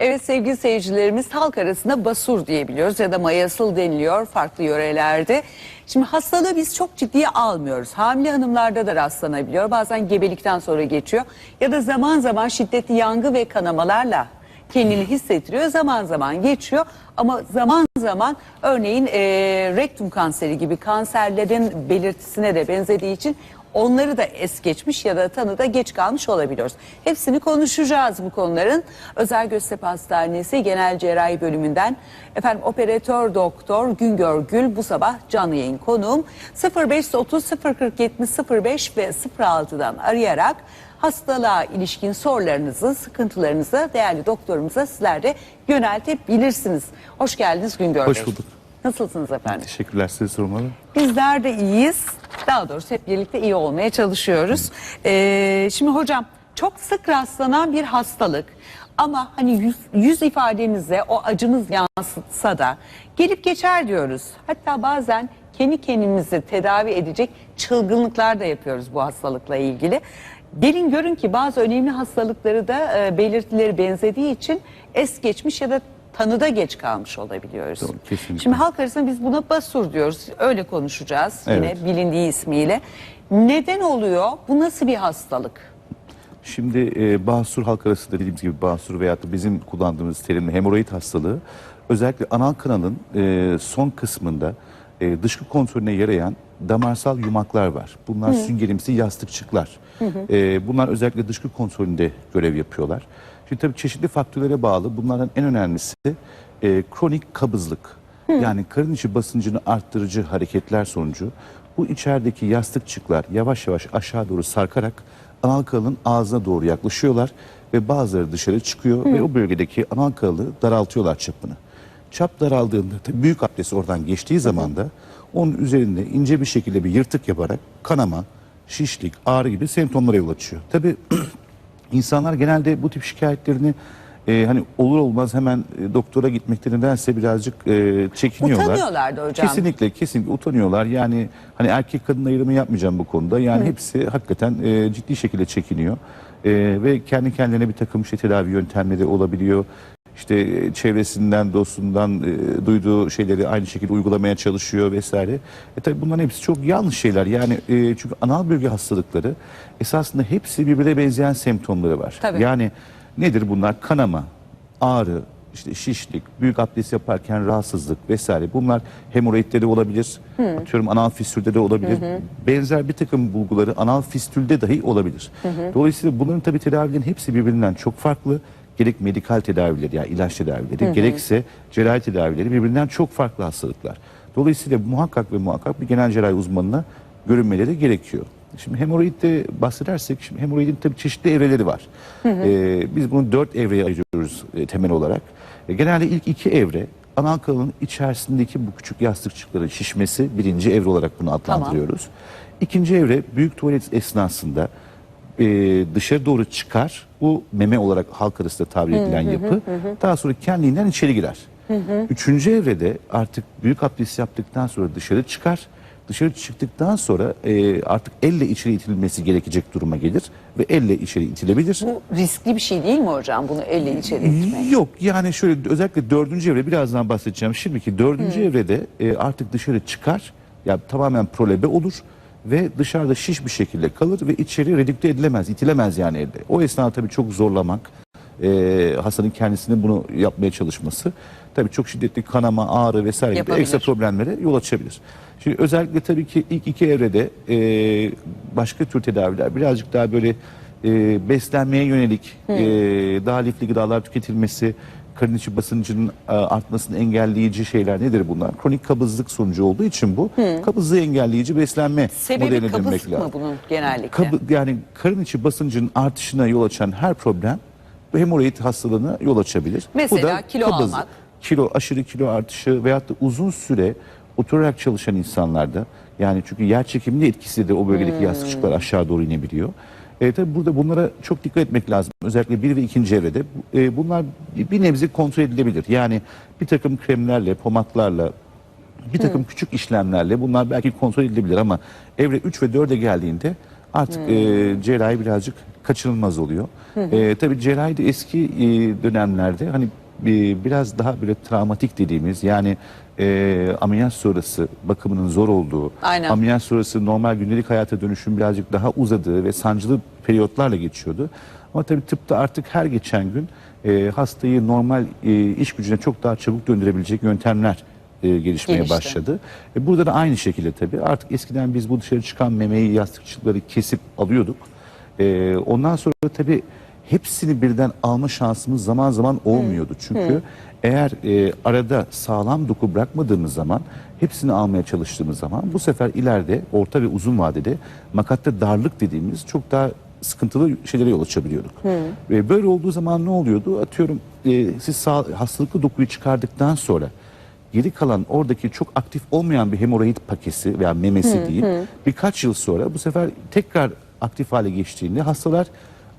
Evet sevgili seyircilerimiz halk arasında basur diyebiliyoruz ya da mayasıl deniliyor farklı yörelerde. Şimdi hastalığı biz çok ciddiye almıyoruz. Hamile hanımlarda da rastlanabiliyor. Bazen gebelikten sonra geçiyor ya da zaman zaman şiddetli yangı ve kanamalarla kendini hissettiriyor. Zaman zaman geçiyor ama zaman zaman örneğin e, rektum kanseri gibi kanserlerin belirtisine de benzediği için onları da es geçmiş ya da tanıda geç kalmış olabiliyoruz. Hepsini konuşacağız bu konuların. Özel Göztepe Hastanesi Genel Cerrahi Bölümünden efendim operatör doktor Güngör Gül bu sabah canlı yayın konuğum 0530 040 70 05 ve 06'dan arayarak hastalığa ilişkin sorularınızı, sıkıntılarınızı değerli doktorumuza sizler de yöneltebilirsiniz. Hoş geldiniz Güngör Hoş Bey. bulduk. Nasılsınız efendim? Teşekkürler size sormalı. Bizler de iyiyiz. Daha doğrusu hep birlikte iyi olmaya çalışıyoruz. Ee, şimdi hocam çok sık rastlanan bir hastalık. Ama hani yüz, yüz ifademizde o acımız yansıtsa da gelip geçer diyoruz. Hatta bazen kendi kendimizi tedavi edecek çılgınlıklar da yapıyoruz bu hastalıkla ilgili. Gelin görün ki bazı önemli hastalıkları da e, belirtileri benzediği için es geçmiş ya da tanıda geç kalmış olabiliyoruz. Doğru, kesinlikle. Şimdi halk arasında biz buna basur diyoruz. Öyle konuşacağız Evet. yine bilindiği ismiyle. Neden oluyor? Bu nasıl bir hastalık? Şimdi e, basur halk arasında dediğimiz gibi basur veyahut da bizim kullandığımız terimle hemoroid hastalığı özellikle anal kanalın e, son kısmında e, dışkı kontrolüne yarayan damarsal yumaklar var. Bunlar süngerimsi yastıkçıklar. E, bunlar özellikle dışkı kontrolünde görev yapıyorlar. Şimdi tabii çeşitli faktörlere bağlı bunlardan en önemlisi e, kronik kabızlık. Yani karın içi basıncını arttırıcı hareketler sonucu bu içerideki yastıkçıklar yavaş yavaş aşağı doğru sarkarak anal kanalın ağzına doğru yaklaşıyorlar ve bazıları dışarı çıkıyor ve o bölgedeki anal kanalı daraltıyorlar çapını. Çap daraldığında tabii büyük abdest oradan geçtiği zaman da onun üzerinde ince bir şekilde bir yırtık yaparak kanama, şişlik, ağrı gibi semptomlara yol açıyor. Tabii insanlar genelde bu tip şikayetlerini e, hani olur olmaz hemen e, doktora gitmekten nedense birazcık e, çekiniyorlar. Utanıyorlar da hocam. Kesinlikle kesinlikle utanıyorlar. Yani hani erkek kadın ayrımı yapmayacağım bu konuda. Yani hepsi hakikaten e, ciddi şekilde çekiniyor. E, ve kendi kendilerine bir takım işte tedavi yöntemleri olabiliyor. İşte e, çevresinden, dostundan e, duyduğu şeyleri aynı şekilde uygulamaya çalışıyor vesaire. E tabii bunların hepsi çok yanlış şeyler. Yani e, çünkü anal bölge hastalıkları esasında hepsi birbirine benzeyen semptomları var. Tabii. Yani nedir bunlar? Kanama, ağrı, işte şişlik, büyük abdest yaparken rahatsızlık vesaire. Bunlar hemoroidleri olabilir. Atıyorum anal fistülde de olabilir. Benzer bir takım bulguları anal fistülde dahi olabilir. Dolayısıyla bunların tabii tedavilerin hepsi birbirinden çok farklı. Gerek medikal tedavileri yani ilaç tedavileri gerekse cerrahi tedavileri birbirinden çok farklı hastalıklar. Dolayısıyla muhakkak ve muhakkak bir genel cerrahi uzmanına görünmeleri gerekiyor. Şimdi hemoroidde bahsedersek, şimdi hemoroidin tabii çeşitli evreleri var. Ee, biz bunu dört evreye ayırıyoruz e, temel olarak. E, genelde ilk iki evre anal kanalın içerisindeki bu küçük yastıkçıkların şişmesi birinci evre olarak bunu adlandırıyoruz. İkinci evre büyük tuvalet esnasında e, dışarı doğru çıkar. Bu meme olarak halk arasında tabir edilen yapı. Daha sonra kendiliğinden içeri girer. Üçüncü evrede artık büyük abdest yaptıktan sonra dışarı çıkar. Dışarı çıktıktan sonra e, artık elle içeri itilmesi gerekecek duruma gelir ve elle içeri itilebilir. Bu riskli bir şey değil mi hocam bunu elle içeri itmek? Yok yani şöyle özellikle dördüncü evre birazdan bahsedeceğim. Şimdiki dördüncü evrede e, artık dışarı çıkar. Ya tamamen prolebe olur ve dışarıda şiş bir şekilde kalır ve içeri redükte edilemez, itilemez yani elde. O esnada tabii çok zorlamak, e, hastanın kendisinin bunu yapmaya çalışması tabii çok şiddetli kanama, ağrı vesaire gibi Yapabilir. ekstra problemlere yol açabilir. Şimdi özellikle tabii ki ilk iki evrede e, başka tür tedaviler birazcık daha böyle e, beslenmeye yönelik e, daha lifli gıdalar tüketilmesi, karın içi basıncının e, artmasını engelleyici şeyler nedir bunlar? Kronik kabızlık sonucu olduğu için bu kabızlığı engelleyici beslenme Sebebi modeline kabızlık dönmek lazım. mı bunun genellikle? Kabı, yani karın içi basıncının artışına yol açan her problem hemoroid hastalığına yol açabilir. Mesela bu kilo almak. Kilo, aşırı kilo artışı veyahut da uzun süre oturarak çalışan insanlarda yani çünkü yer çekiminin etkisiyle de o bölgedeki yastıkçıklar aşağı doğru inebiliyor. E, tabii burada bunlara çok dikkat etmek lazım. Özellikle bir ve ikinci evrede. E, bunlar bir bir nebze kontrol edilebilir. Yani bir takım kremlerle, pomatlarla, bir takım küçük işlemlerle bunlar belki kontrol edilebilir ama evre 3 ve 4'e geldiğinde artık e, cerrahi birazcık kaçınılmaz oluyor. E, tabii cerrahide eski e, dönemlerde hani e, biraz daha böyle travmatik dediğimiz yani e, ameliyat sonrası bakımının zor olduğu, Aynen. ameliyat sonrası normal gündelik hayata dönüşüm birazcık daha uzadığı ve sancılı periyotlarla geçiyordu. Ama tabii tıpta artık her geçen gün e, hastayı normal e, iş gücüne çok daha çabuk döndürebilecek yöntemler e, gelişmeye Gelişti. başladı. E, burada da aynı şekilde tabii artık eskiden biz bu dışarı çıkan memeyi, yastıkçıkları kesip alıyorduk. E, ondan sonra tabii hepsini birden alma şansımız zaman zaman olmuyordu. Çünkü eğer e, arada sağlam doku bırakmadığımız zaman hepsini almaya çalıştığımız zaman bu sefer ileride orta ve uzun vadede makatta darlık dediğimiz çok daha sıkıntılı şeylere yol açabiliyorduk. Ve böyle olduğu zaman ne oluyordu? Atıyorum e, siz sağ, hastalıklı dokuyu çıkardıktan sonra geri kalan oradaki çok aktif olmayan bir hemoroid pakesi veya memesi değil birkaç yıl sonra bu sefer tekrar aktif hale geçtiğinde hastalar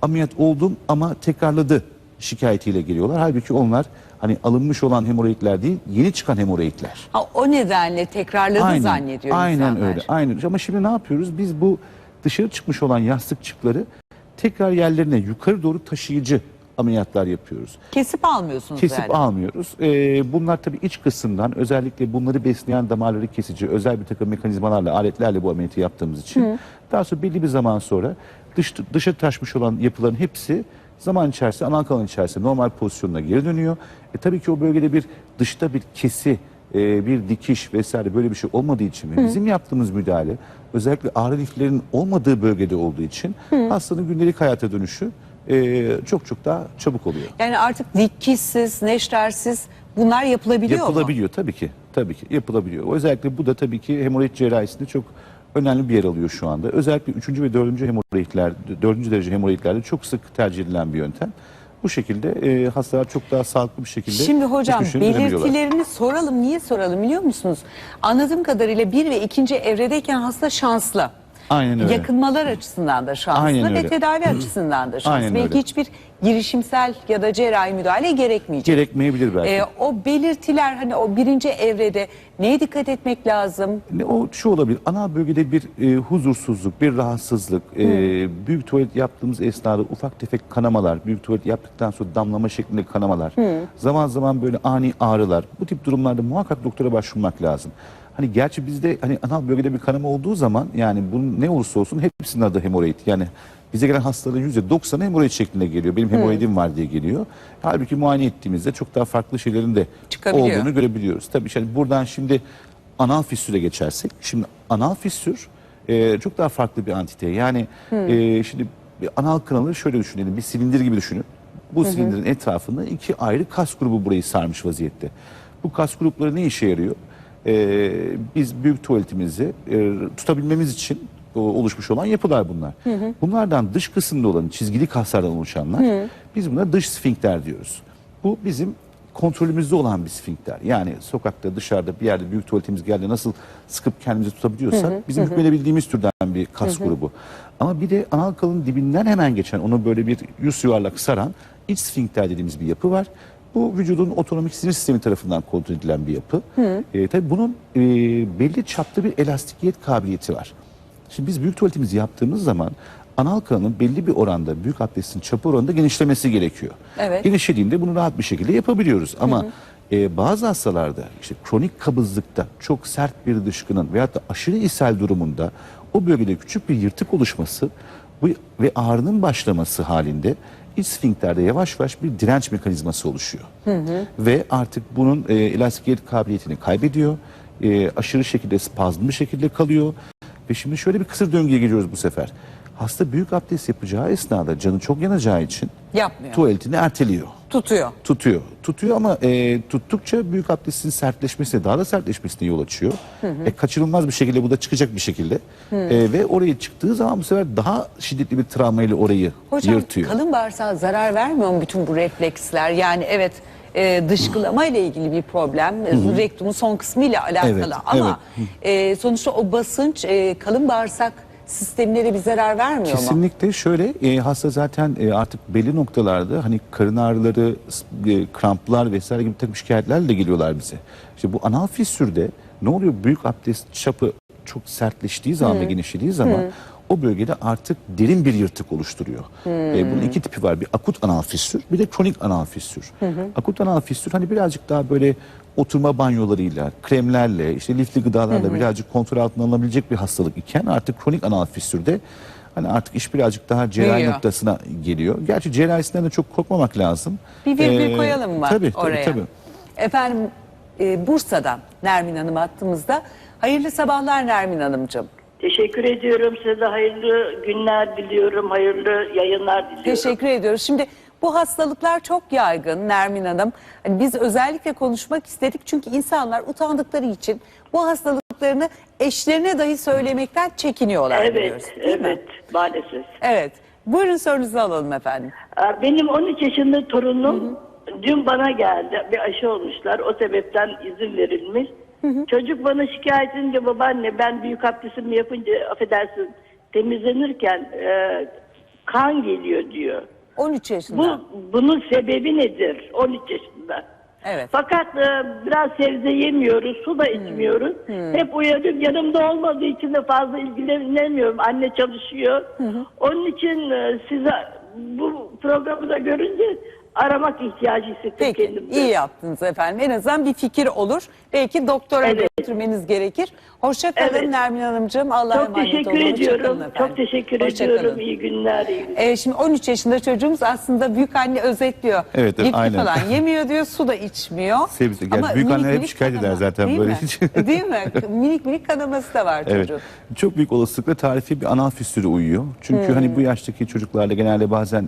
ameliyat oldum ama tekrarladı şikayetiyle geliyorlar. Halbuki onlar hani alınmış olan hemoroidler değil yeni çıkan hemoroidler. Ha, o nedenle tekrarladı zannediyor aynen insanlar. öyle. Aynen öyle. Ama şimdi ne yapıyoruz? Biz bu dışarı çıkmış olan yastıkçıkları tekrar yerlerine yukarı doğru taşıyıcı ameliyatlar yapıyoruz. Kesip almıyorsunuz Kesip yani. almıyoruz. Ee, bunlar tabii iç kısımdan özellikle bunları besleyen damarları kesici özel bir takım mekanizmalarla, aletlerle bu ameliyatı yaptığımız için daha sonra belli bir zaman sonra dış, dışa taşmış olan yapıların hepsi zaman içerisinde anal kanal içerisinde normal pozisyonuna geri dönüyor. E, tabii ki o bölgede bir dışta bir kesi, e, bir dikiş vesaire böyle bir şey olmadığı için ve bizim yaptığımız müdahale özellikle ağrı liflerin olmadığı bölgede olduğu için hastanın gündelik hayata dönüşü e, çok çok daha çabuk oluyor. Yani artık dikişsiz, neştersiz bunlar yapılabiliyor mu? Yapılabiliyor tabii ki. Tabii ki yapılabiliyor. Özellikle bu da tabii ki hemoroid cerrahisinde çok önemli bir yer alıyor şu anda. Özellikle 3. ve 4. hemoroidler, 4. derece hemoroidlerde çok sık tercih edilen bir yöntem. Bu şekilde e, hastalar çok daha sağlıklı bir şekilde Şimdi hocam belirtilerini soralım. Niye soralım biliyor musunuz? Anladığım kadarıyla bir ve ikinci evredeyken hasta şanslı. Aynen öyle. Yakınmalar açısından da şanslı Aynen ve öyle. tedavi açısından da şanslı. Aynen Belki öyle. hiçbir girişimsel ya da cerrahi müdahale gerekmeyecek. Gerekmeyebilir belki. Ee, o belirtiler hani o birinci evrede neye dikkat etmek lazım? Ne, o şu olabilir. Ana bölgede bir e, huzursuzluk, bir rahatsızlık, e, büyük tuvalet yaptığımız esnada ufak tefek kanamalar, büyük tuvalet yaptıktan sonra damlama şeklinde kanamalar, zaman zaman böyle ani ağrılar. Bu tip durumlarda muhakkak doktora başvurmak lazım. Hani gerçi bizde hani anal bölgede bir kanama olduğu zaman yani bunun ne olursa olsun hepsinin adı hemoroid. Yani bize gelen hastaların %90'ı hemoroid şeklinde geliyor. Benim hemoroidim var diye geliyor. Halbuki muayene ettiğimizde çok daha farklı şeylerin de Çıkabiliyor. olduğunu görebiliyoruz. Tabii şimdi buradan şimdi anal fistüle geçersek. Şimdi anal fistür e, çok daha farklı bir antite. Yani e, şimdi bir anal kanalı şöyle düşünelim. Bir silindir gibi düşünün. Bu silindirin etrafında iki ayrı kas grubu burayı sarmış vaziyette. Bu kas grupları ne işe yarıyor? E, biz büyük tuvaletimizi e, tutabilmemiz için o- oluşmuş olan yapılar bunlar. Bunlardan dış kısımda olan çizgili kaslardan oluşanlar biz buna dış sfinkter diyoruz. Bu bizim kontrolümüzde olan bir sfinkter. Yani sokakta, dışarıda bir yerde büyük tuvaletimiz geldi nasıl sıkıp kendimizi tutabiliyorsak bizim hükmedebildiğimiz türden bir kas grubu. Ama bir de anal kalın dibinden hemen geçen onu böyle bir yüz yuvarlak saran iç sfinkter dediğimiz bir yapı var. Bu vücudun otonomik sinir sistemi tarafından kontrol edilen bir yapı. E, tabii bunun e, belli çapta bir elastikiyet kabiliyeti var. Şimdi biz büyük tuvaletimizi yaptığımız zaman anal kanalın belli bir oranda büyük abdestin çapı oranında genişlemesi gerekiyor. Evet. Genişlediğinde bunu rahat bir şekilde yapabiliyoruz. Ama e, bazı hastalarda işte kronik kabızlıkta çok sert bir dışkının veyahut da aşırı ishal durumunda o bölgede küçük bir yırtık oluşması bu, ve ağrının başlaması halinde iç sfinkterde yavaş yavaş bir direnç mekanizması oluşuyor. Ve artık bunun e, elastikiyet kabiliyetini kaybediyor. E, aşırı şekilde spazmlı şekilde kalıyor. Ve şimdi şöyle bir kısır döngüye giriyoruz bu sefer. Hasta büyük abdest yapacağı esnada canı çok yanacağı için Yapmıyor. tuvaletini erteliyor. Tutuyor. Tutuyor. Tutuyor ama e, tuttukça büyük abdestin sertleşmesine, daha da sertleşmesine yol açıyor. E, kaçınılmaz bir şekilde bu da çıkacak bir şekilde. E, ve oraya çıktığı zaman bu sefer daha şiddetli bir travmayla orayı Hocam yırtıyor. kalın bağırsağa zarar vermiyor mu bütün bu refleksler? Yani evet e, dışkılama ile ilgili bir problem. e, Rektumun son kısmı ile alakalı Evet, ama e, sonuçta o basınç e, kalın bağırsak sistemlere bir zarar vermiyor mu? Kesinlikle şöyle e, hasta zaten e, artık belli noktalarda hani karın ağrıları, e, kramplar vesaire gibi takım şikayetlerle de geliyorlar bize. İşte bu anal fissürde ne oluyor? Büyük abdest çapı çok sertleştiği zaman ve genişlediği zaman o bölgede artık derin bir yırtık oluşturuyor. E, bunun iki tipi var. Bir akut anal fistül, bir de kronik anal fistül. Akut anal fistül hani birazcık daha böyle oturma banyolarıyla, kremlerle, işte lifli gıdalarla birazcık kontrol altına alınabilecek bir hastalık iken artık kronik anal fistülde hani artık iş birazcık daha cerrahi Büyüyor. noktasına geliyor. Gerçi cerrahisinden de çok korkmamak lazım. Bir virgül Ee, koyalım mı tabii, tabii, oraya? Tabii. Efendim e, Bursa'dan Nermin Hanım attığımızda. Hayırlı sabahlar Nermin Hanımcığım. Teşekkür ediyorum. Size de hayırlı günler diliyorum. Hayırlı yayınlar diliyorum. Teşekkür ediyoruz. Şimdi bu hastalıklar çok yaygın Nermin Hanım. Hani biz özellikle konuşmak istedik çünkü insanlar utandıkları için bu hastalıklarını eşlerine dahi söylemekten çekiniyorlar biliyoruz, Evet, mi? evet maalesef. Evet. Buyurun sorunuzu alalım efendim. Benim 13 yaşında torunum dün bana geldi. Bir aşı olmuşlar. O sebepten izin verilmiş. Çocuk bana şikayet edince babaanne ben büyük abdestimi yapınca affedersin temizlenirken e, kan geliyor diyor. 13 yaşında. Bu bunun sebebi nedir? 13 yaşında. Evet. Fakat e, biraz sebze yemiyoruz, su da içmiyoruz. Hep uyanıp yanımda olmadığı için de fazla ilgilenemiyorum. Anne çalışıyor. Onun için e, size bu programı da görünce aramak ihtiyacı hissettim Peki kendimde. iyi yaptınız efendim. En azından bir fikir olur. Belki doktora Evet. götürmeniz gerekir. Hoşça kalın Evet. Nermin Hanımcığım. Allah'a Çok emanet teşekkür olun. Hoşça ediyorum. kalın efendim. Çok teşekkür Hoşça ediyorum. kalın. İyi günler. Iyi günler. Ee, şimdi 13 yaşında çocuğumuz aslında büyük anne özetliyor. Evet, evet, aynen. falan yemiyor diyor, su da içmiyor. Sebze- gerçi Ama büyük anneler hep şikayet eder kanama, zaten değil böyle mi? hiç. değil mi? Minik minik kanaması da var Evet. çocuğun. Çok büyük olasılıkla tarifi bir anal fistülü uyuyor. Çünkü Hmm. hani bu yaştaki çocuklarda genelde bazen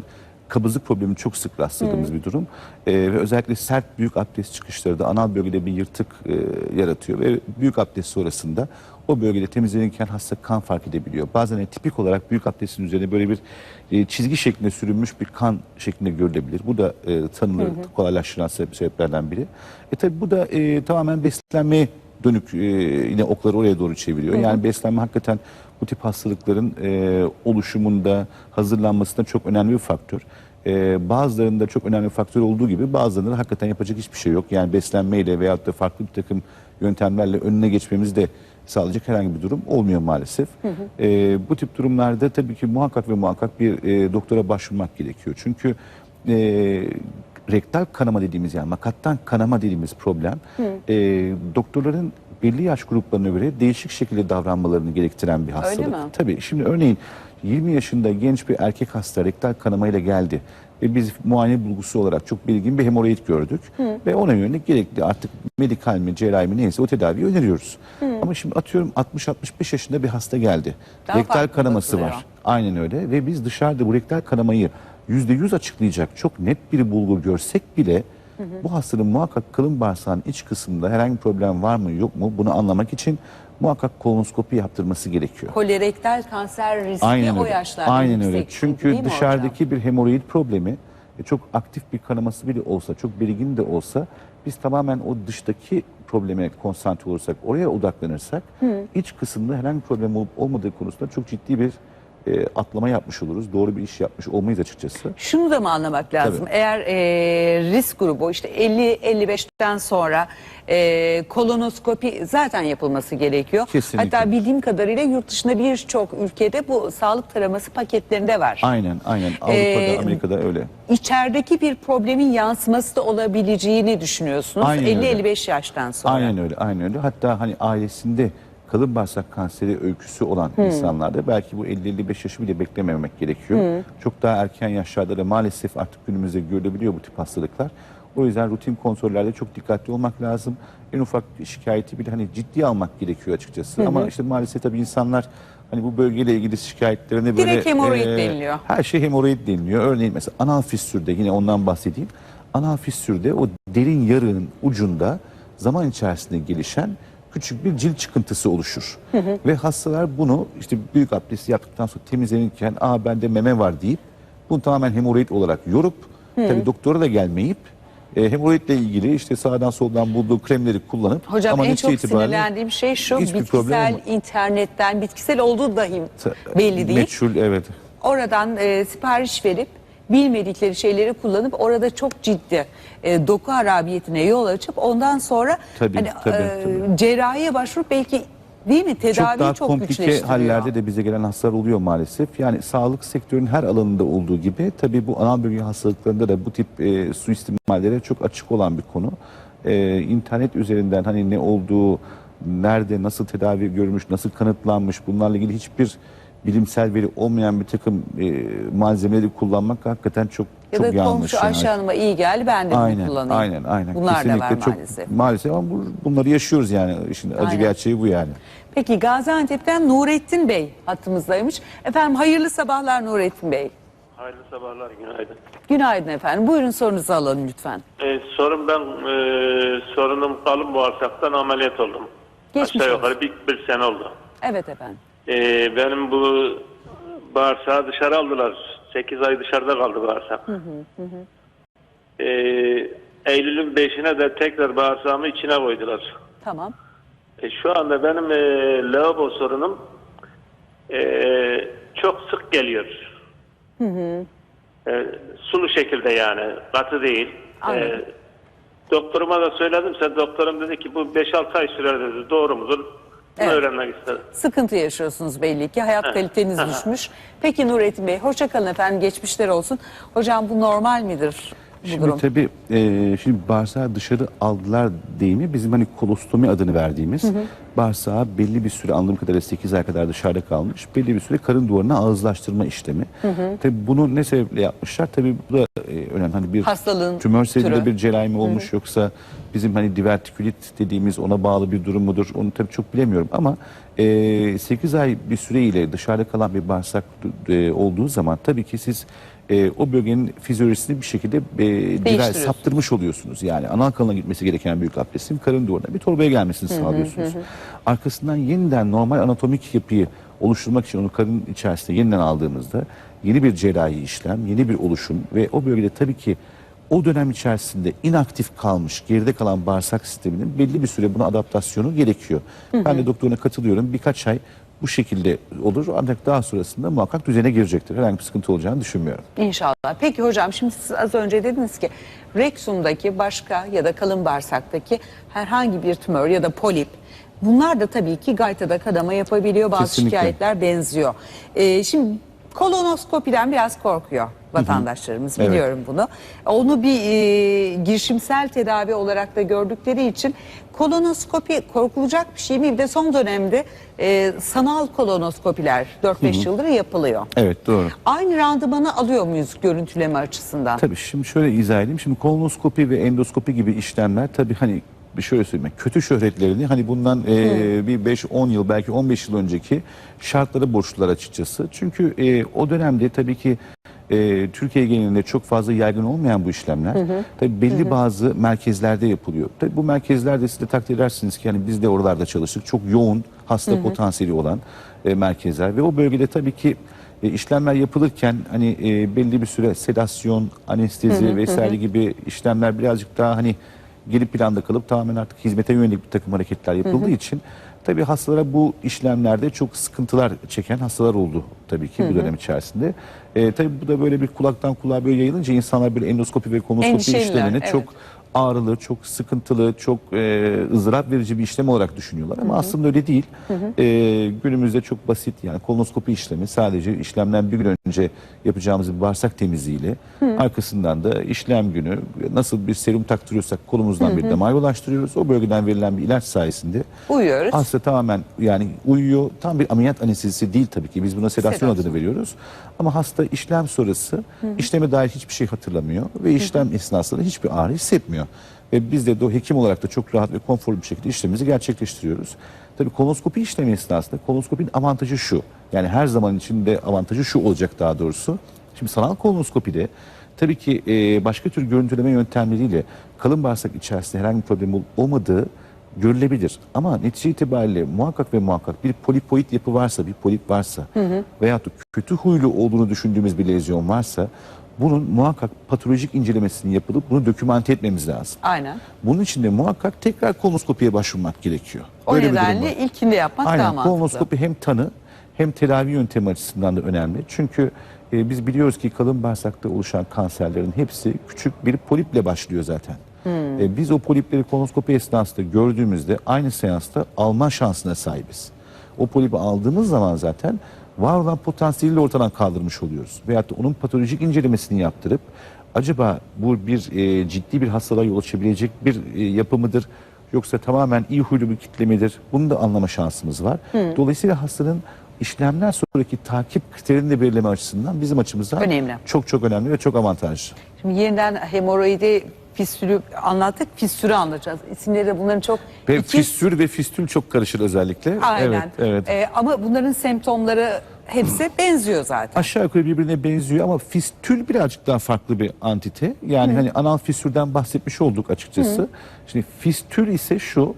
kabızlık problemi çok sık rastladığımız Hmm. bir durum. Ee, ve özellikle sert büyük abdest çıkışları da anal bölgede bir yırtık e, yaratıyor. Ve büyük abdest sonrasında o bölgede temizlenirken hasta kan fark edebiliyor. Bazen de tipik olarak büyük abdestin üzerine böyle bir e, çizgi şeklinde sürülmüş bir kan şeklinde görülebilir. Bu da e, tanınır, kolaylaştıran sebep- sebeplerden biri. E tabi bu da e, tamamen beslenmeye dönük e, yine okları oraya doğru çeviriyor. Yani beslenme hakikaten bu tip hastalıkların e, oluşumunda, hazırlanmasında çok önemli bir faktör. E, bazılarında çok önemli faktör olduğu gibi bazılarında hakikaten yapacak hiçbir şey yok. Yani beslenmeyle veyahut da farklı bir takım yöntemlerle önüne geçmemiz de sağlayacak herhangi bir durum olmuyor maalesef. E, bu tip durumlarda tabii ki muhakkak ve muhakkak bir e, doktora başvurmak gerekiyor. Çünkü e, rektal kanama dediğimiz yani makattan kanama dediğimiz problem e, doktorların belli yaş gruplarına göre değişik şekilde davranmalarını gerektiren bir hastalık. mi? Tabii şimdi örneğin 20 yaşında genç bir erkek hasta rektal kanamayla geldi ve biz muayene bulgusu olarak çok belirgin bir hemoroid gördük ve ona yönelik gerekli artık medikal mi cerrahi mi neyse o tedaviyi öneriyoruz. Ama şimdi atıyorum 60-65 yaşında bir hasta geldi. Daha rektal kanaması bakılıyor. var. Aynen öyle ve biz dışarıda bu rektal kanamayı %100 açıklayacak çok net bir bulgu görsek bile bu hastanın muhakkak kalın bağırsağın iç kısmında herhangi bir problem var mı yok mu bunu anlamak için muhakkak kolonoskopi yaptırması gerekiyor. Kolerektal kanser riski Aynen o öyle. yaşlarda Aynen öyle. yüksek çünkü, Çünkü dışarıdaki bir hemoroid problemi e, çok aktif bir kanaması bile olsa, çok belirgin de olsa biz tamamen o dıştaki probleme konsantre olursak, oraya odaklanırsak iç kısımda herhangi bir problem olup olmadığı konusunda çok ciddi bir e, atlama yapmış oluruz. Doğru bir iş yapmış olmayız açıkçası. Şunu da mı anlamak lazım? Tabii. Eğer e, risk grubu işte 50-55'ten sonra e, kolonoskopi zaten yapılması gerekiyor. Kesinlikle. Hatta bildiğim kadarıyla yurt dışında birçok ülkede bu sağlık taraması paketlerinde var. Aynen, aynen. Avrupa'da, Ee, Amerika'da öyle. İçerideki bir problemin yansıması da olabileceğini düşünüyorsunuz. Aynen öyle. 50-55 yaştan sonra. Aynen öyle, aynen öyle. Hatta hani ailesinde kalın bağırsak kanseri öyküsü olan insanlarda belki bu 50-55 yaşı bile beklememek gerekiyor. Çok daha erken yaşlarda da maalesef artık günümüzde görülebiliyor bu tip hastalıklar. O yüzden rutin kontrollerde çok dikkatli olmak lazım. En ufak şikayeti bile hani ciddiye almak gerekiyor açıkçası. Ama işte maalesef tabii insanlar hani bu bölgeyle ilgili şikayetlerine böyle... Direkt hemoroid eee, deniliyor. her şey hemoroid deniliyor. Örneğin mesela anal fistürde yine ondan bahsedeyim. Anal fistürde o derin yarığın ucunda zaman içerisinde gelişen küçük bir cilt çıkıntısı oluşur. Ve hastalar bunu işte büyük abdesti yaptıktan sonra temizlenirken aa bende meme var deyip bunu tamamen hemoroid olarak yorup tabii doktora da gelmeyip e, hemoroidle ilgili işte sağdan soldan bulduğu kremleri kullanıp Hocam ama en çok sinirlendiğim şey şu bitkisel internetten bitkisel olduğu dahi belli değil. Meçhul evet. Oradan e, sipariş verip bilmedikleri şeyleri kullanıp orada çok ciddi e, doku harabiyetine yol açıp ondan sonra Tabii, hani, tabii, e, tabii. cerrahiye başvurup belki Değil mi? Tedavi çok daha çok, komplike hallerde de bize gelen hastalar oluyor maalesef. Yani sağlık sektörünün her alanında olduğu gibi tabii bu anal bölge hastalıklarında da bu tip e, suistimallere çok açık olan bir konu. E, internet üzerinden hani ne olduğu, nerede, nasıl tedavi görmüş, nasıl kanıtlanmış bunlarla ilgili hiçbir bilimsel veri olmayan bir takım e, malzemeleri kullanmak hakikaten çok Ya çok da yanlış. komşu yani. Ayşe Hanım'a iyi geldi ben de bunu Aynen, kullanayım. aynen, aynen. Bunlar Kesinlikle da var çok, maalesef. Maalesef ama bu- bunları yaşıyoruz yani. İşin acı Aynen. gerçeği bu yani. Peki Gaziantep'ten Nurettin Bey hattımızdaymış. Efendim hayırlı sabahlar Nurettin Bey. Hayırlı sabahlar, günaydın. Günaydın efendim. Buyurun sorunuzu alalım lütfen. Ee, sorun ben, e, sorunum kalın bağırsaktan ameliyat oldum. Geçmiş Aşağı olsun. yukarı bir, bir sene oldu. Evet efendim. Ee, benim bu bağırsağı dışarı aldılar. 8 ay dışarıda kaldı bağırsak. Ee, Eylül'ün 5'ine de tekrar bağırsağımı içine koydular. Tamam. E, şu anda benim e, lavabo sorunum e, çok sık geliyor. E, sulu şekilde yani, katı değil. Anladım. E, doktoruma da söyledim. Sen doktorum dedi ki bu 5-6 ay sürer dedi. Doğru mudur? Bunu Evet. öğrenmek istedim. Sıkıntı yaşıyorsunuz belli ki. Hayat kaliteniz düşmüş. Peki Nurettin Bey hoşça kalın efendim. Geçmişler olsun. Hocam bu normal midir bu Şimdi durum? tabii e, şimdi bağırsağı dışarı aldılar deyimi bizim hani kolostomi adını verdiğimiz bağırsağı belli bir süre anladığım kadarıyla 8 ay kadar dışarıda kalmış belli bir süre karın duvarına ağızlaştırma işlemi. Tabii bunu ne sebeple yapmışlar? Tabii bu da e, önemli. Hani bir Hastalığın tümör sedinde türü. bir cerrahi mi olmuş yoksa bizim hani divertikülit dediğimiz ona bağlı bir durum mudur? Onu tabii çok bilemiyorum ama e, 8 ay bir süreyle dışarıda kalan bir bağırsak e, olduğu zaman tabii ki siz e, o bölgenin fizyolojisini bir şekilde e, diver saptırmış oluyorsunuz. Yani anal kanına gitmesi gereken büyük abdestin karın duvarına bir torbaya gelmesini sağlıyorsunuz. Arkasından yeniden normal anatomik yapıyı oluşturmak için onu karın içerisinde yeniden aldığımızda yeni bir cerrahi işlem, yeni bir oluşum ve o bölgede tabii ki o dönem içerisinde inaktif kalmış, geride kalan bağırsak sisteminin belli bir süre buna adaptasyonu gerekiyor. Ben de doktoruna katılıyorum. Birkaç ay bu şekilde olur ancak daha sonrasında muhakkak düzene girecektir. Herhangi bir sıkıntı olacağını düşünmüyorum. İnşallah. Peki hocam şimdi siz az önce dediniz ki reksumdaki başka ya da kalın bağırsaktaki herhangi bir tümör ya da polip bunlar da tabii ki gaytada kadama yapabiliyor. Bazı Kesinlikle. şikayetler benziyor. Ee, şimdi kolonoskopiden biraz korkuyor vatandaşlarımız Evet. biliyorum bunu. Onu bir e, girişimsel tedavi olarak da gördükleri için kolonoskopi korkulacak bir şey mi? Bir de son dönemde e, sanal kolonoskopiler 4-5 yıldır yapılıyor. Evet doğru. Aynı randımanı alıyor muyuz görüntüleme açısından? Tabii şimdi şöyle izah edeyim. Şimdi kolonoskopi ve endoskopi gibi işlemler tabii hani bir şöyle söyleyeyim. Kötü şöhretlerini hani bundan e, bir 5-10 yıl belki 15 yıl önceki şartlara borçlular açıkçası. Çünkü e, o dönemde tabii ki e, Türkiye genelinde çok fazla yaygın olmayan bu işlemler tabii belli bazı merkezlerde yapılıyor. Tabii bu merkezlerde siz de takdir edersiniz ki hani biz de oralarda çalıştık. Çok yoğun hasta potansiyeli olan e, merkezler ve o bölgede tabii ki e, işlemler yapılırken hani e, belli bir süre sedasyon, anestezi vesaire gibi işlemler birazcık daha hani geri planda kalıp tamamen artık hizmete yönelik bir takım hareketler yapıldığı için tabii hastalara bu işlemlerde çok sıkıntılar çeken hastalar oldu tabii ki bu dönem içerisinde. E, tabii bu da böyle bir kulaktan kulağa böyle yayılınca insanlar böyle endoskopi ve kolonoskopi işlemini evet. çok ağrılı, çok sıkıntılı, çok e, ızdırap verici bir işlem olarak düşünüyorlar. Ama aslında öyle değil. E, günümüzde çok basit yani kolonoskopi işlemi sadece işlemden bir gün önce yapacağımız bir bağırsak temizliğiyle arkasından da işlem günü nasıl bir serum taktırıyorsak kolumuzdan bir damar ulaştırıyoruz. O bölgeden verilen bir ilaç sayesinde Uyuyoruz. hasta tamamen yani uyuyor. Tam bir ameliyat anestezisi değil tabii ki. Biz buna sedasyon Sedasyon. adını veriyoruz. Ama hasta işlem sonrası işleme dair hiçbir şey hatırlamıyor ve işlem esnasında hiçbir ağrı hissetmiyor. Ve biz de, de hekim olarak da çok rahat ve konforlu bir şekilde işlemimizi gerçekleştiriyoruz. Tabii kolonoskopi işlemi esnasında kolonoskopinin avantajı şu. Yani her zaman içinde avantajı şu olacak daha doğrusu. Şimdi sanal kolonoskopide tabii ki e, başka tür görüntüleme yöntemleriyle kalın bağırsak içerisinde herhangi bir problem ol- olmadığı görülebilir. Ama netice itibariyle muhakkak ve muhakkak bir polipoid yapı varsa, bir polip varsa veyahut da kötü huylu olduğunu düşündüğümüz bir lezyon varsa bunun muhakkak patolojik incelemesini yapılıp bunu dokümante etmemiz lazım. Aynen. Bunun için de muhakkak tekrar kolonoskopiye başvurmak gerekiyor. O Böyle nedenle ilkinde yapmak daha Aynen mantıklı. kolonoskopi hem tanı hem tedavi yöntemi açısından da önemli. Çünkü e, biz biliyoruz ki kalın bağırsakta oluşan kanserlerin hepsi küçük bir poliple başlıyor zaten. E, biz o polipleri kolonoskopi esnasında gördüğümüzde aynı seansta alma şansına sahibiz. O polipi aldığımız zaman zaten var olan potansiyeli ortadan kaldırmış oluyoruz. Veyahut da onun patolojik incelemesini yaptırıp acaba bu bir e, ciddi bir hastalığa yol açabilecek bir e, yapı mıdır? Yoksa tamamen iyi huylu bir kitle midir? Bunu da anlama şansımız var. Dolayısıyla hastanın işlemden sonraki takip kriterini de belirleme açısından bizim açımızdan Önemli. çok çok önemli ve çok avantajlı. Şimdi yeniden hemoroidi fistülü anlattık. Fistülü anlatacağız. İsimleri de bunların çok Ve ikiz- fistül ve fistül çok karışır özellikle. Aynen. Evet, evet. Ee, ama bunların semptomları hepsi benziyor zaten. Aşağı yukarı birbirine benziyor ama fistül birazcık daha farklı bir antite. Yani hani anal fistülden bahsetmiş olduk açıkçası. Şimdi fistül ise şu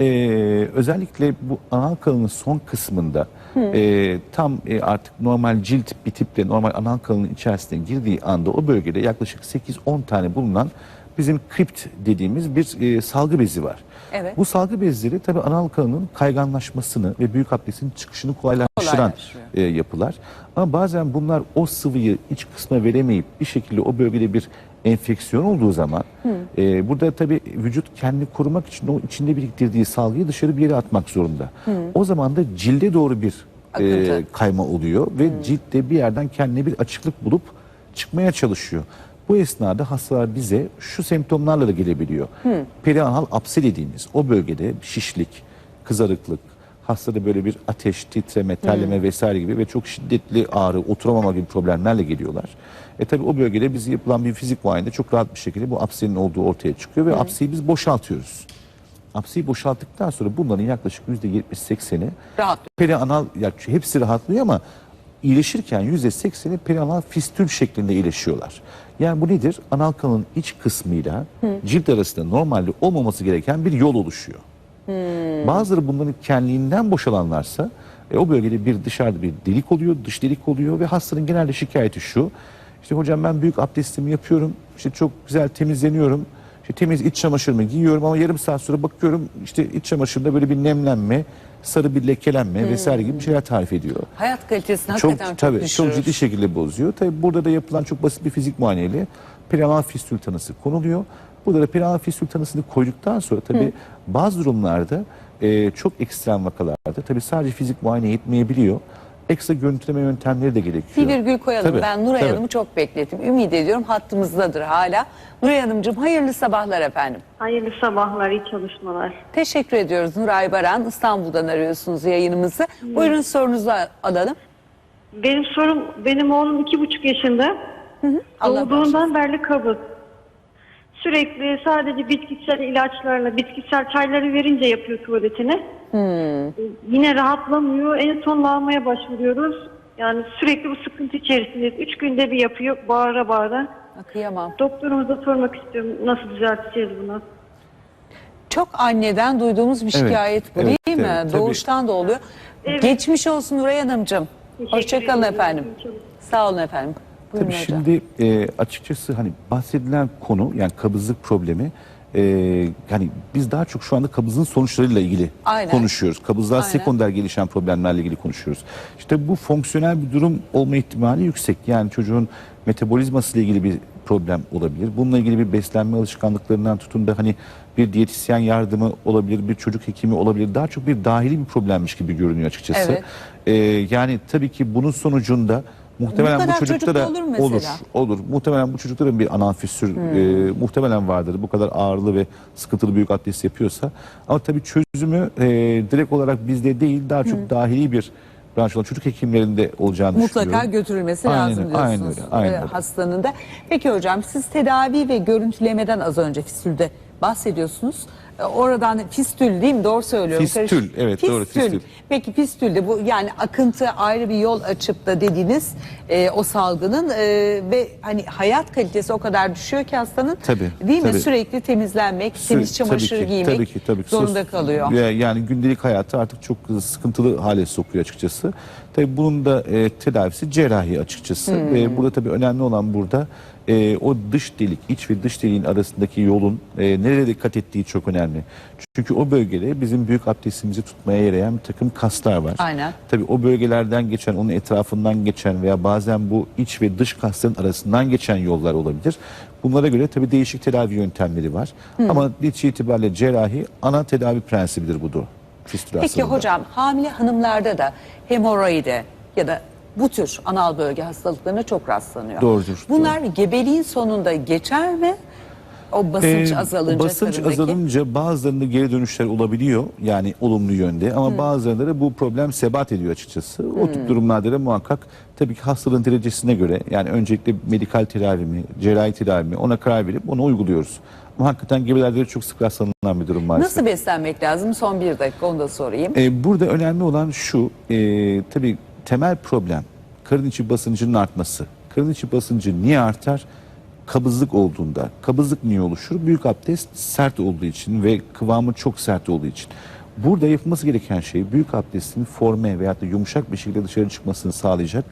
e, özellikle bu anal kanalının son kısmında e, tam e, artık normal cilt bitip de normal anal kanalının içerisine girdiği anda o bölgede yaklaşık 8-10 tane bulunan bizim kript dediğimiz bir e, salgı bezi var. Evet. Bu salgı bezleri tabii anal kanalının kayganlaşmasını ve büyük abdestin çıkışını kolaylaştıran e, yapılar. Ama bazen bunlar o sıvıyı iç kısma veremeyip bir şekilde o bölgede bir enfeksiyon olduğu zaman e, burada tabii vücut kendini korumak için o içinde biriktirdiği salgıyı dışarı bir yere atmak zorunda. O zaman da cilde doğru bir e, Akıntı. kayma oluyor ve ciltte bir yerden kendine bir açıklık bulup çıkmaya çalışıyor. Bu esnada hastalar bize şu semptomlarla da gelebiliyor. Perianal apse dediğimiz o bölgede şişlik, kızarıklık, hastada böyle bir ateş, titreme, terleme vesaire gibi ve çok şiddetli ağrı, oturamama gibi problemlerle geliyorlar. E tabi o bölgede bize yapılan bir fizik muayenede çok rahat bir şekilde bu apsenin olduğu ortaya çıkıyor ve apseyi biz boşaltıyoruz. Apseyi boşalttıktan sonra bunların yaklaşık %70-80'i Rahat. perianal, ya hepsi rahatlıyor ama iyileşirken %80'i perianal fistül şeklinde iyileşiyorlar. Yani bu nedir? Anal kanalın iç kısmıyla cilt arasında normalde olmaması gereken bir yol oluşuyor. Bazıları bunların kendiliğinden boşalanlarsa e, o bölgede bir dışarıda bir delik oluyor, dış delik oluyor ve hastanın genelde şikayeti şu. İşte hocam ben büyük abdestimi yapıyorum, işte çok güzel temizleniyorum, işte temiz iç çamaşırımı giyiyorum ama yarım saat sonra bakıyorum işte iç çamaşırında böyle bir nemlenme, sarı bir lekelenme vesaire gibi bir şeyler tarif ediyor. Hayat kalitesini Çok hakikaten çok, tabii düşürür. çok ciddi şekilde bozuyor. Tabii burada da yapılan çok basit bir fizik muayeneyle perianal fistül tanısı konuluyor. Burada da perianal fistül tanısını koyduktan sonra tabii bazı durumlarda e, çok ekstrem vakalarda tabii sadece fizik muayene yetmeyebiliyor. Ekstra görüntüleme yöntemleri de gerekiyor. Bir virgül koyalım. Tabii, ben Nuray tabii. Hanım'ı çok bekledim. Ümit ediyorum hattımızdadır hala. Nuray Hanımcığım hayırlı sabahlar efendim. Hayırlı sabahlar, iyi çalışmalar. Teşekkür ediyoruz Nuray Baran. İstanbul'dan arıyorsunuz yayınımızı. Buyurun sorunuzu alalım. Benim sorum, benim oğlum iki buçuk yaşında. Allah Doğduğundan beri kabız. Sürekli sadece bitkisel ilaçlarla, bitkisel çayları verince yapıyor tuvaletini. Yine rahatlamıyor. En son lağmaya başvuruyoruz. Yani sürekli bu sıkıntı içerisindeyiz. Üç günde bir yapıyor, bağıra bağıra. Kıyamam. Doktorumuza sormak istiyorum. Nasıl düzelteceğiz bunu? Çok anneden duyduğumuz bir Evet, şikayet bu evet, değil mi? evet, tabii. Doğuştan da oluyor. Evet. Geçmiş olsun Nuray Hanımcığım. Teşekkür Hoşçakalın ederim. efendim. Sağ olun efendim. Buyurun Tabii hocam. şimdi e, açıkçası hani bahsedilen konu yani kabızlık problemi e, hani biz daha çok şu anda kabızın sonuçlarıyla ilgili Aynen. konuşuyoruz. Kabızlar Aynen. sekonder gelişen problemlerle ilgili konuşuyoruz. İşte bu fonksiyonel bir durum olma ihtimali yüksek. Yani çocuğun metabolizması ile ilgili bir problem olabilir. Bununla ilgili bir beslenme alışkanlıklarından tutun da hani bir diyetisyen yardımı olabilir, bir çocuk hekimi olabilir. Daha çok bir dahili bir problemmiş gibi görünüyor açıkçası. Evet. E, yani tabii ki bunun sonucunda muhtemelen Bu bu, çocukta çocuk da olur mesela? olur. Olur. Muhtemelen bu çocukların bir anal fissür e, muhtemelen vardır. Bu kadar ağırlı ve sıkıntılı büyük abdest yapıyorsa. Ama tabii çözümü e, direkt olarak bizde değil daha çok dahili bir branş olan çocuk hekimlerinde olacağını Mutlaka düşünüyorum. götürülmesi Aynen lazım diyorsunuz aynen öyle, aynen e, öyle. hastanın da. Peki hocam siz tedavi ve görüntülemeden az önce fistülde bahsediyorsunuz. E, Oradan fistül değil mi? Doğru söylüyorum. Fistül, Karış- evet, doğru, fistül. Peki fistülde bu yani akıntı ayrı bir yol açıp da dediğiniz e, o salgının e, ve hani hayat kalitesi o kadar düşüyor ki hastanın Tabii, değil mi? tabii. Sürekli temizlenmek, temiz Sü- çamaşır tabii ki, giymek tabii ki, tabii ki. zorunda kalıyor. Yani gündelik hayatı artık çok sıkıntılı hale sokuyor açıkçası. Tabii bunun da e, tedavisi cerrahi açıkçası. Hmm. Ve burada tabii önemli olan burada e, o dış delik, iç ve dış deliğin arasındaki yolun e, nereye dikkat ettiği çok önemli. Çünkü o bölgede bizim büyük abdestimizi tutmaya yarayan bir takım kaslar var. Aynen. Tabii o bölgelerden geçen, onun etrafından geçen veya bazen bu iç ve dış kasların arasından geçen yollar olabilir. Bunlara göre tabii değişik tedavi yöntemleri var. Ama netice itibariyle cerrahi ana tedavi prensibidir budur. Peki hocam hamile hanımlarda da hemoroide ya da bu tür anal bölge hastalıklarına çok rastlanıyor. Doğrudur, Bunlar gebeliğin sonunda geçer mi? O basınç Ee, azalınca basınç karındaki. azalınca bazılarında geri dönüşler olabiliyor yani olumlu yönde ama bazılarında da bu problem sebat ediyor açıkçası. O tip durumlarda da muhakkak tabii ki hastalığın derecesine göre yani öncelikle medikal tedavi mi, cerrahi tedavi mi ona karar verip onu uyguluyoruz. Ama hakikaten gebelerde de çok sık rastlanılan bir durum maalesef. Nasıl beslenmek lazım? Son bir dakika onu da sorayım. Ee, burada önemli olan şu, e, tabii temel problem karın içi basıncının artması. Karın içi basıncı niye artar? Kabızlık olduğunda. Kabızlık niye oluşur? Büyük abdest sert olduğu için ve kıvamı çok sert olduğu için. Burada yapılması gereken şey büyük abdestin forme veyahut da yumuşak bir şekilde dışarı çıkmasını sağlayacak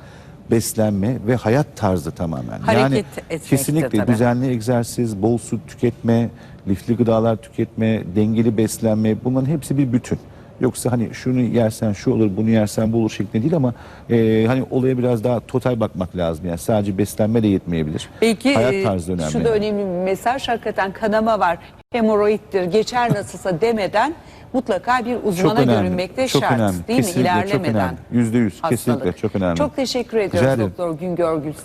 beslenme ve hayat tarzı tamamen. Hareket yani kesinlikle tabii. düzenli egzersiz, bol su tüketme, lifli gıdalar tüketme, dengeli beslenme bunların hepsi bir bütün. Yoksa hani şunu yersen şu olur, bunu yersen bu olur şeklinde değil ama e, hani olaya biraz daha total bakmak lazım. Yani sadece beslenme de yetmeyebilir. Belki Hayat e, tarzı önemli. şu da önemli bir mesaj. Hakikaten kanama var, hemoroiddir, geçer nasılsa demeden mutlaka bir uzmana önemli, görünmekte çok şart. önemli. Değil mi? Kesinlikle çok İlerlemeden. önemli. Yüzde yüz, kesinlikle hastalık. çok önemli. Çok teşekkür ediyoruz. Doktor Güngör Gülsün.